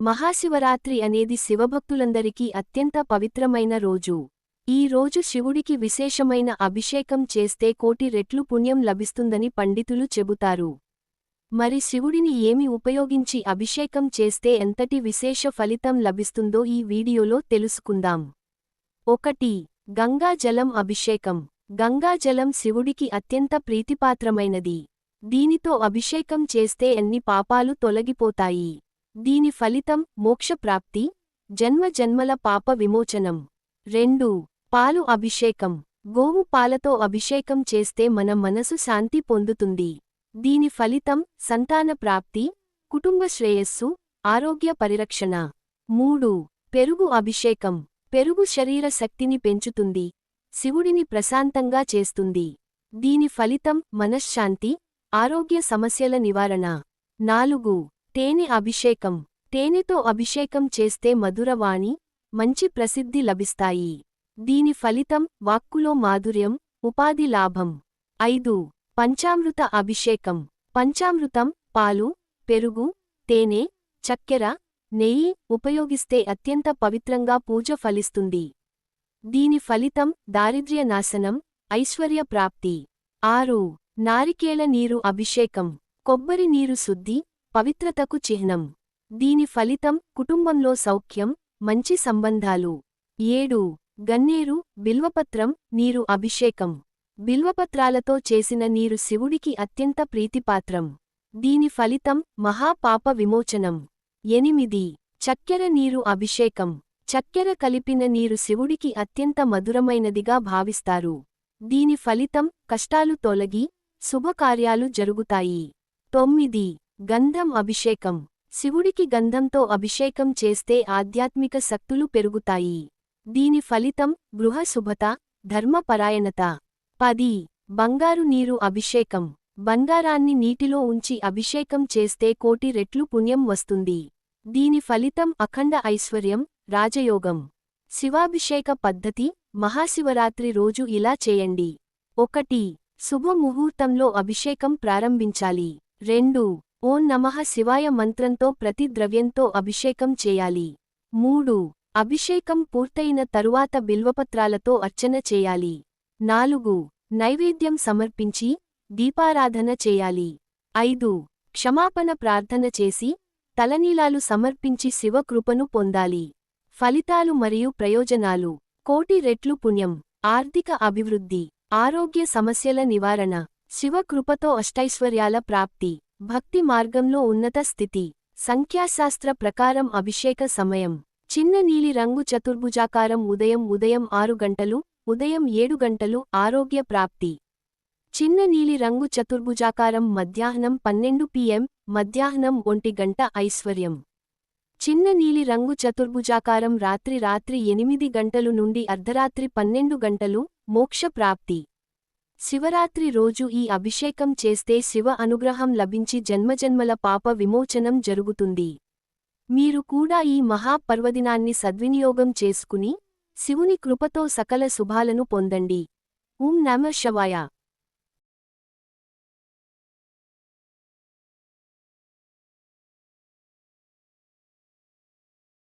మహాశివరాత్రి అనేది శివభక్తులందరికీ అత్యంత పవిత్రమైన రోజు. ఈ రోజు శివుడికి విశేషమైన అభిషేకం చేస్తే కోటి రెట్లు పుణ్యం లభిస్తుందని పండితులు చెబుతారు. మరి శివుడిని ఏమి ఉపయోగించి అభిషేకం చేస్తే ఎంతటి విశేష ఫలితం లభిస్తుందో ఈ వీడియోలో తెలుసుకుందాం. ఒకటి. గంగాజలం అభిషేకం. గంగాజలం శివుడికి అత్యంత ప్రీతిపాత్రమైనది. దీనితో అభిషేకం చేస్తే ఎన్ని పాపాలు తొలగిపోతాయి? దీని ఫలితం మోక్షప్రాప్తి జన్మ జన్మల పాప విమోచనం. రెండు పాలు అభిషేకం. గోవు పాలతో అభిషేకం చేస్తే మన మనసు శాంతి పొందుతుంది. దీని ఫలితం సంతాన ప్రాప్తి కుటుంబ శ్రేయస్సు ఆరోగ్య పరిరక్షణ. మూడు పెరుగు అభిషేకం. పెరుగు శరీర శక్తిని పెంచుతుంది శివుడిని ప్రశాంతంగా చేస్తుంది. దీని ఫలితం మనశ్శాంతి ఆరోగ్య సమస్యల నివారణ. నాలుగు తేనె అభిషేకం. తేనెతో అభిషేకం చేస్తే మధురవాణి మంచి ప్రసిద్ధి లభిస్తాయి. దీని ఫలితం వాక్కులో మాధుర్యం ఉపాధి లాభం. ఐదు. పంచామృత అభిషేకం. పంచామృతం పాలు పెరుగు తేనె చక్కెర నెయ్యి ఉపయోగిస్తే అత్యంత పవిత్రంగా పూజ ఫలిస్తుంది. దీని ఫలితం దారిద్ర్య నాశనం ఐశ్వర్య ప్రాప్తి. ఆరు. నారికేళ నీరు అభిషేకం. కొబ్బరి నీరు శుద్ధి పవిత్రతకు చిహ్నం. దీని ఫలితం కుటుంబంలో సౌఖ్యం మంచి సంబంధాలు. ఏడు. గన్నేరు బిల్వపత్రం నీరు అభిషేకం. బిల్వపత్రాలతో చేసిన నీరు శివుడికి అత్యంత ప్రీతిపాత్రం. దీని ఫలితం మహాపాప విమోచనం. ఎనిమిది. చక్కెర నీరు అభిషేకం. చక్కెర కలిపిన నీరు శివుడికి అత్యంత మధురమైనదిగా భావిస్తారు. దీని ఫలితం కష్టాలు తొలగి శుభకార్యాలు జరుగుతాయి. తొమ్మిది. గంధం అభిషేకం. శివుడికి గంధంతో అభిషేకం చేస్తే ఆధ్యాత్మిక శక్తులు పెరుగుతాయి. దీని ఫలితం గృహశుభత ధర్మపరాయణత. పది. బంగారు నీరు అభిషేకం. బంగారాన్ని నీటిలో ఉంచి అభిషేకం చేస్తే కోటి రెట్లు పుణ్యం వస్తుంది. దీని ఫలితం అఖండ ఐశ్వర్యం రాజయోగం. శివాభిషేక పద్ధతి మహాశివరాత్రి రోజు ఇలా చేయండి. ఒకటి. శుభముహూర్తంలో అభిషేకం ప్రారంభించాలి. రెండు. ఓం నమః శివాయ మంత్రంతో ప్రతి ద్రవ్యంతో అభిషేకం చేయాలి. మూడు అభిషేకం పూర్తయిన తరువాత బిల్వపత్రాలతో అర్చన చేయాలి. నాలుగు నైవేద్యం సమర్పించి దీపారాధన చేయాలి. ఐదు క్షమాపణ ప్రార్థన చేసి తలనీలాలు సమర్పించి శివకృపను పొందాలి. ఫలితాలు మరియు ప్రయోజనాలు. కోటి రెట్లు పుణ్యం. ఆర్థిక అభివృద్ధి. ఆరోగ్య సమస్యల నివారణ. శివకృపతో అష్టైశ్వర్యాల ప్రాప్తి. భక్తి మార్గంలో ఉన్నత స్థితి. సంఖ్యాశాస్త్ర ప్రకారం అభిషేక సమయం. చిన్న నీలి రంగు చతుర్భుజాకారం ఉదయం ఉదయం ఆరు గంటలు ఉదయం ఏడు గంటలు ఆరోగ్య ప్రాప్తి. చిన్న నీలి రంగు చతుర్భుజాకారం మధ్యాహ్నం పన్నెండు పిఎం మధ్యాహ్నం ఒంటి గంట ఐశ్వర్యం. చిన్న నీలి రంగు చతుర్భుజాకారం రాత్రి రాత్రి ఎనిమిది గంటలు నుండి అర్ధరాత్రి పన్నెండు గంటలు మోక్ష ప్రాప్తి. శివరాత్రి రోజు ఈ అభిషేకం చేస్తే శివ అనుగ్రహం లభించి జన్మజన్మల పాప విమోచనం జరుగుతుంది. మీరు కూడా ఈ మహాపర్వదినాన్ని సద్వినియోగం చేసుకుని శివుని కృపతో సకల శుభాలను పొందండి. ఓం నమ శవాయ.